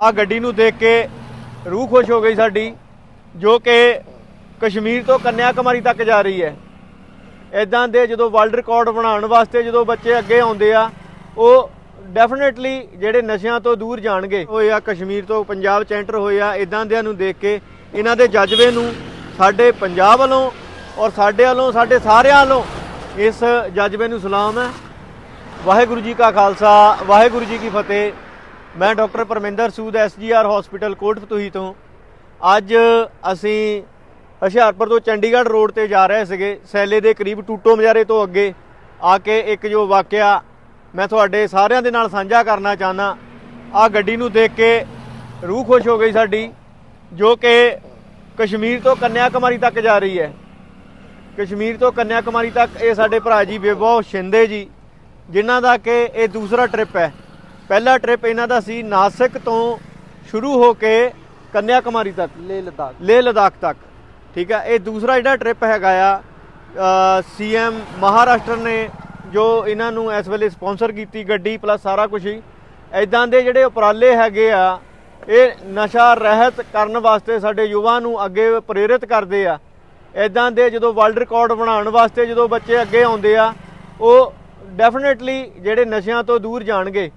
ਆ ਗੱਡੀ ਨੂੰ ਦੇਖ ਕੇ ਰੂਹ ਖੁਸ਼ ਹੋ ਗਈ ਸਾਡੀ, ਜੋ ਕਿ ਕਸ਼ਮੀਰ ਤੋਂ ਕੰਨਿਆ ਕੁਮਾਰੀ ਤੱਕ ਜਾ ਰਹੀ ਹੈ। ਇਦਾਂ ਦੇ ਜਦੋਂ ਵਰਲਡ ਰਿਕਾਰਡ ਬਣਾਉਣ ਵਾਸਤੇ ਜਦੋਂ ਬੱਚੇ ਅੱਗੇ ਆਉਂਦੇ ਆ, ਉਹ ਡੈਫੀਨਿਟਲੀ ਜਿਹੜੇ ਨਸ਼ਿਆਂ ਤੋਂ ਦੂਰ ਜਾਣਗੇ, ਹੋਏ ਆ ਕਸ਼ਮੀਰ ਤੋਂ ਪੰਜਾਬ ਚ ਐਂਟਰ ਹੋਏ ਆ ਇਦਾਂ ਦਿਆਂ ਨੂੰ ਦੇਖ ਕੇ ਇਹਨਾਂ ਦੇ ਜਜ਼ਬੇ ਨੂੰ ਸਾਡੇ ਪੰਜਾਬ ਵੱਲੋਂ ਔਰ ਸਾਡੇ ਵੱਲੋਂ, ਸਾਡੇ ਸਾਰਿਆਂ ਵੱਲੋਂ ਇਸ ਜਜ਼ਬੇ ਨੂੰ ਸਲਾਮ ਹੈ। ਵਾਹਿਗੁਰੂ ਜੀ ਕਾ ਖਾਲਸਾ, ਵਾਹਿਗੁਰੂ ਜੀ ਕੀ ਫਤਿਹ। ਮੈਂ doctor Parminder Sood SGR hospital ਕੋਟਪਤੂਹੀ ਤੋਂ। ਅੱਜ ਅਸੀਂ ਹੁਸ਼ਿਆਰਪੁਰ ਤੋਂ ਚੰਡੀਗੜ੍ਹ ਰੋਡ ਤੇ ਜਾ ਰਹੇ ਸੀਗੇ। ਸੈਲੇ ਦੇ ਕਰੀਬ ਟੂਟੋ ਮਜਾਰੇ ਤੋਂ ਅੱਗੇ ਆ ਕੇ ਇੱਕ ਜੋ ਵਾਕਿਆ ਮੈਂ ਤੁਹਾਡੇ ਸਾਰਿਆਂ ਦੇ ਨਾਲ ਸਾਂਝਾ ਕਰਨਾ ਚਾਹਨਾ ਆ ਗੱਡੀ ਨੂੰ ਦੇਖ ਕੇ ਰੂਹ ਖੁਸ਼ ਹੋ ਗਈ ਸਾਡੀ, ਜੋ ਕਿ ਕਸ਼ਮੀਰ ਤੋਂ ਕੰਨਿਆ ਕੁਮਾਰੀ ਤੱਕ ਜਾ ਰਹੀ ਹੈ। ਕਸ਼ਮੀਰ ਤੋਂ ਕੰਨਿਆ ਕੁਮਾਰੀ ਤੱਕ ਇਹ ਸਾਡੇ ਭਰਾ ਜੀ, ਬੇਬੋ ਸ਼ਿੰਦੇ ਜੀ, ਜਿਨ੍ਹਾਂ ਦਾ ਕਿ ਇਹ ਦੂਸਰਾ ਟ੍ਰਿਪ ਹੈ। ਪਹਿਲਾ ਟ੍ਰਿਪ ਇਹਨਾਂ ਦਾ ਸੀ ਨਾਸਿਕ ਤੋਂ ਸ਼ੁਰੂ ਹੋ ਕੇ ਕੰਨਿਆ ਕੁਮਾਰੀ ਤੱਕ ਲੇਹ ਲਦਾਖ। ਲੇਹ ਲਦਾਖ ਤੱਕ ਠੀਕ ਹੈ ਇਹ ਦੂਸਰਾ ਜਿਹੜਾ ਟ੍ਰਿਪ ਹੈਗਾ ਆ ਸੀਐਮ ਮਹਾਰਾਸ਼ਟਰ ਨੇ ਜੋ ਇਹਨਾਂ ਨੂੰ ਇਸ ਵੇਲੇ ਸਪਾਂਸਰ ਕੀਤੀ ਗੱਡੀ ਪਲੱਸ ਸਾਰਾ ਕੁਝ ਹੀ ਐਦਾਂ ਦੇ ਜਿਹੜੇ ਉਪਰਾਲੇ ਹੈਗੇ ਆ ਇਹ ਨਸ਼ਾ ਰਹਿਤ ਕਰਨ ਵਾਸਤੇ ਸਾਡੇ ਯੁਵਾ ਨੂੰ ਅੱਗੇ ਪ੍ਰੇਰਿਤ ਕਰਦੇ ਆ। ਐਦਾਂ ਦੇ ਜਦੋਂ ਵਰਲਡ ਰਿਕਾਰਡ ਬਣਾਉਣ ਵਾਸਤੇ ਜਦੋਂ ਬੱਚੇ ਅੱਗੇ ਆਉਂਦੇ ਆ ਉਹ ਡੈਫੀਨਿਟਲੀ ਜਿਹੜੇ ਨਸ਼ਿਆਂ ਤੋਂ ਦੂਰ ਜਾਣਗੇ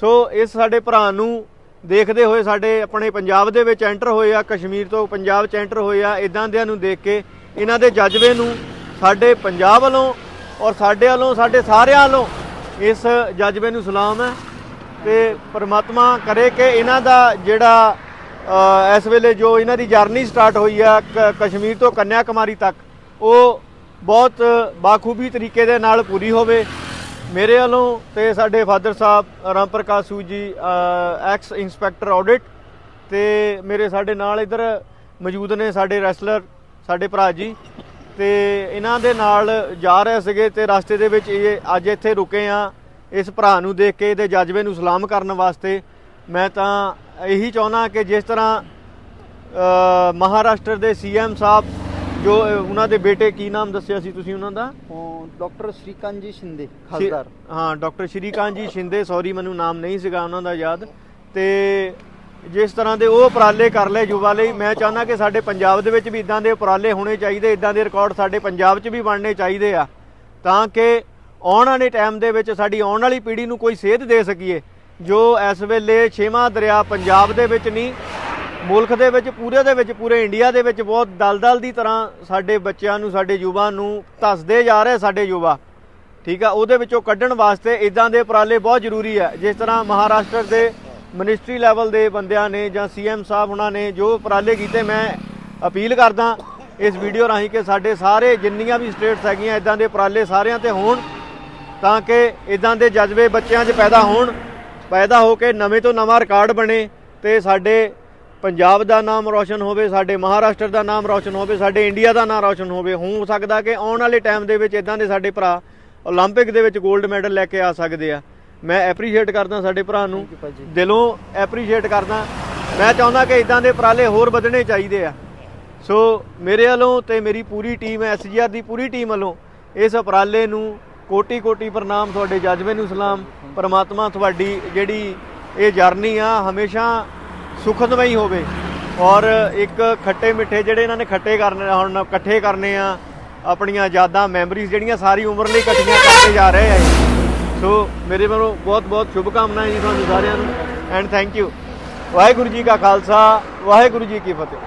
ਸੋ ਇਸ ਸਾਡੇ ਭਰਾ ਨੂੰ ਦੇਖਦੇ ਹੋਏ ਸਾਡੇ ਆਪਣੇ ਪੰਜਾਬ ਦੇ ਵਿੱਚ ਐਂਟਰ ਹੋਏ ਆ, ਕਸ਼ਮੀਰ ਤੋਂ ਪੰਜਾਬ 'ਚ ਐਂਟਰ ਹੋਏ ਆ ਇਦਾਂ ਦਿਆਂ ਨੂੰ ਦੇਖ ਕੇ ਇਹਨਾਂ ਦੇ ਜਜ਼ਬੇ ਨੂੰ ਸਾਡੇ ਪੰਜਾਬ ਵੱਲੋਂ ਔਰ ਸਾਡੇ ਵੱਲੋਂ, ਸਾਡੇ ਸਾਰਿਆਂ ਵੱਲੋਂ ਇਸ ਜਜ਼ਬੇ ਨੂੰ ਸਲਾਮ ਹੈ ਤੇ ਪਰਮਾਤਮਾ ਕਰੇ ਕਿ ਇਹਨਾਂ ਦਾ ਜਿਹੜਾ ਇਸ ਵੇਲੇ ਜੋ ਇਹਨਾਂ ਦੀ ਜਰਨੀ ਸਟਾਰਟ ਹੋਈ ਆ, ਕ- ਕਸ਼ਮੀਰ ਤੋਂ ਕੰਨਿਆ ਕੁਮਾਰੀ ਤੱਕ, ਉਹ ਬਹੁਤ ਬਾਖੂਬੀ ਤਰੀਕੇ ਦੇ ਨਾਲ ਪੂਰੀ ਹੋਵੇ। ਮੇਰੇ ਵੱਲੋਂ ਤੇ ਸਾਡੇ ਫਾਦਰ ਸਾਹਿਬ ਰਾਮ ਪ੍ਰਕਾਸ਼ ਸੂ ਜੀ ਐਕਸ ਇੰਸਪੈਕਟਰ ਆਡਿਟ ਤੇ ਮੇਰੇ ਸਾਡੇ ਨਾਲ ਇਧਰ ਮੌਜੂਦ ਨੇ ਸਾਡੇ ਰੈਸਲਰ, ਸਾਡੇ ਭਰਾ ਜੀ। ਤੇ ਇਹਨਾਂ ਦੇ ਨਾਲ ਜਾ ਰਹੇ ਸੀਗੇ ਤੇ ਰਸਤੇ ਦੇ ਵਿੱਚ ਇਹ ਅੱਜ ਇੱਥੇ ਰੁਕੇ ਆ। ਇਸ ਭਰਾ ਨੂੰ ਦੇਖ ਕੇ, ਇਹਦੇ ਜਜ਼ਬੇ ਨੂੰ ਸਲਾਮ ਕਰਨ ਵਾਸਤੇ ਮੈਂ ਤਾਂ ਇਹੀ ਚਾਹੁੰਦਾ ਕਿ ਜਿਸ ਤਰ੍ਹਾਂ ਮਹਾਰਾਸ਼ਟਰ ਦੇ ਸੀਐਮ ਸਾਹਿਬ ਜੋ ਉਹਨਾਂ ਦੇ ਬੇਟੇ ਕੀ ਨਾਮ ਦੱਸਿਆ ਸੀ ਤੁਸੀਂ ਉਹਨਾਂ ਦਾ? ਡਾਕਟਰ ਸ਼੍ਰੀਕਾंत ਜੀ ਸ਼ਿੰਦੇ ਖਾਸਦਾਰ ਹਾਂ ਡਾਕਟਰ ਸ਼੍ਰੀਕਾਂਤ ਜੀ ਸ਼ਿੰਦੇ ਸੌਰੀ ਮੈਨੂੰ ਨਾਮ ਨਹੀਂ ਸੀਗਾ ਉਹਨਾਂ ਦਾ ਯਾਦ। ਤੇ ਜਿਸ ਤਰ੍ਹਾਂ ਦੇ ਉਹ ਉਪਰਾਲੇ ਕਰ ਲਏ ਯੁਵਾ ਲਈ ਮੈਂ ਚਾਹੁੰਦਾ ਕਿ ਸਾਡੇ ਪੰਜਾਬ ਦੇ ਵਿੱਚ ਵੀ ਇਦਾਂ ਦੇ ਉਪਰਾਲੇ ਹੋਣੇ ਚਾਹੀਦੇ ਇਦਾਂ ਦੇ ਰਿਕਾਰਡ ਸਾਡੇ ਪੰਜਾਬ 'ਚ ਵੀ ਬਣਨੇ ਚਾਹੀਦੇ ਆ। ਤਾਂ ਕਿ ਆਉਣ ਵਾਲੇ ਟਾਈਮ ਦੇ ਵਿੱਚ ਸਾਡੀ ਆਉਣ ਵਾਲੀ ਪੀੜ੍ਹੀ ਨੂੰ ਕੋਈ ਸੇਧ ਦੇ ਸਕੀਏ ਜੋ ਇਸ ਵੇਲੇ ਛੇਵਾਂ ਦਰਿਆ ਪੰਜਾਬ ਦੇ ਵਿੱਚ ਨਹੀਂ ਮੁਲਕ ਦੇ ਵਿੱਚ, ਪੂਰੇ ਦੇ ਵਿੱਚ, ਪੂਰੇ ਇੰਡੀਆ ਦੇ ਵਿੱਚ ਬਹੁਤ ਦਲਦਲ ਦੀ ਤਰ੍ਹਾਂ ਸਾਡੇ ਬੱਚਿਆਂ ਨੂੰ, ਸਾਡੇ ਯੁਵਾ ਨੂੰ ਧੱਸਦੇ ਜਾ ਰਹੇ ਸਾਡੇ ਯੁਵਾ। ਠੀਕ ਆ? ਉਹਦੇ ਵਿੱਚੋਂ ਕੱਢਣ ਵਾਸਤੇ ਇਦਾਂ ਦੇ ਉਪਰਾਲੇ ਬਹੁਤ ਜ਼ਰੂਰੀ ਹੈ। ਜਿਸ ਤਰ੍ਹਾਂ ਮਹਾਰਾਸ਼ਟਰ ਦੇ ਮਿਨਿਸਟਰੀ ਲੈਵਲ ਦੇ ਬੰਦਿਆਂ ਨੇ ਜਾਂ ਸੀਐਮ ਸਾਹਿਬ ਉਹਨਾਂ ਨੇ ਜੋ ਉਪਰਾਲੇ ਕੀਤੇ, ਮੈਂ ਅਪੀਲ ਕਰਦਾ ਇਸ ਵੀਡੀਓ ਰਾਹੀਂ ਕਿ ਸਾਡੇ ਸਾਰੇ ਜਿੰਨੀਆਂ ਵੀ ਸਟੇਟਸ ਹੈਗੀਆਂ ਇਦਾਂ ਦੇ ਉਪਰਾਲੇ ਸਾਰਿਆਂ ਤੇ ਹੋਣ ਤਾਂ ਕਿ ਇਦਾਂ ਦੇ ਜਜ਼ਬੇ ਬੱਚਿਆਂ 'ਚ ਪੈਦਾ ਹੋਣ, ਪੈਦਾ ਹੋ ਕੇ ਨਵੇਂ ਤੋਂ ਨਵਾਂ ਰਿਕਾਰਡ ਬਣੇ ਤੇ ਸਾਡੇ ਪੰਜਾਬ ਦਾ ਨਾਮ ਰੋਸ਼ਨ ਹੋਵੇ ਸਾਡੇ ਮਹਾਰਾਸ਼ਟਰ ਦਾ ਨਾਮ ਰੋਸ਼ਨ ਹੋਵੇ ਸਾਡੇ ਇੰਡੀਆ ਦਾ ਨਾਮ ਰੋਸ਼ਨ ਹੋਵੇ ਹੋ ਸਕਦਾ ਕਿ ਆਉਣ ਵਾਲੇ ਟਾਈਮ ਦੇ ਵਿੱਚ ਇਦਾਂ ਦੇ ਸਾਡੇ ਭਰਾ 올림픽 ਦੇ ਵਿੱਚ 골ਡ ਮੈਡਲ ਲੈ ਕੇ ਆ ਸਕਦੇ ਆ। ਮੈਂ ਐਪਰੀਸ਼ੀਏਟ ਕਰਦਾ ਸਾਡੇ ਭਰਾ ਨੂੰ। ਦਿਲੋਂ ਐਪਰੀਸ਼ੀਏਟ ਕਰਦਾ। ਮੈਂ ਚਾਹੁੰਦਾ ਕਿ ਇਦਾਂ ਦੇ ਉਪਰਾਲੇ ਹੋਰ ਵਧਣੇ ਚਾਹੀਦੇ ਆ। ਸੋ ਮੇਰੇ ਵੱਲੋਂ ਤੇ ਮੇਰੀ ਪੂਰੀ ਟੀਮ ਐਸਜੀਆਰ ਦੀ ਪੂਰੀ ਟੀਮ ਵੱਲੋਂ ਇਸ ਉਪਰਾਲੇ ਨੂੰ ਕੋਟੀ ਕੋਟੀ ਪ੍ਰਣਾਮ ਤੁਹਾਡੇ ਜਜ਼ਬੇ ਨੂੰ ਸਲਾਮ। ਪਰਮਾਤਮਾ ਤੁਹਾਡੀ ਜਿਹੜੀ ਇਹ ਜਰਨੀ ਆ ਹਮੇਸ਼ਾ ਸੁਖਦਮਈ ਹੋਵੇ ਔਰ ਇੱਕ ਖੱਟੇ ਮਿੱਠੇ ਜਿਹੜੇ ਇਹਨਾਂ ਨੇ ਖੱਟੇ ਕਰਨੇ ਹੁਣ ਇਕੱਠੇ ਕਰਨੇ ਆ, ਆਪਣੀਆਂ ਯਾਦਾਂ ਮੈਮਰੀਜ਼ ਜਿਹੜੀਆਂ ਸਾਰੀ ਉਮਰ ਲਈ ਇਕੱਠੀਆਂ ਕਰਦੇ ਜਾ ਰਹੇ ਆ ਇਹ। ਸੋ ਮੇਰੇ ਵੱਲੋਂ ਬਹੁਤ ਬਹੁਤ ਸ਼ੁਭ ਕਾਮਨਾਵਾਂ ਜੀ ਤੁਹਾਨੂੰ ਸਾਰਿਆਂ ਨੂੰ and thank you Waheguru ji ਕਾ ਖਾਲਸਾ, ਵਾਹਿਗੁਰੂ ਜੀ ਕੀ ਫਤਿਹ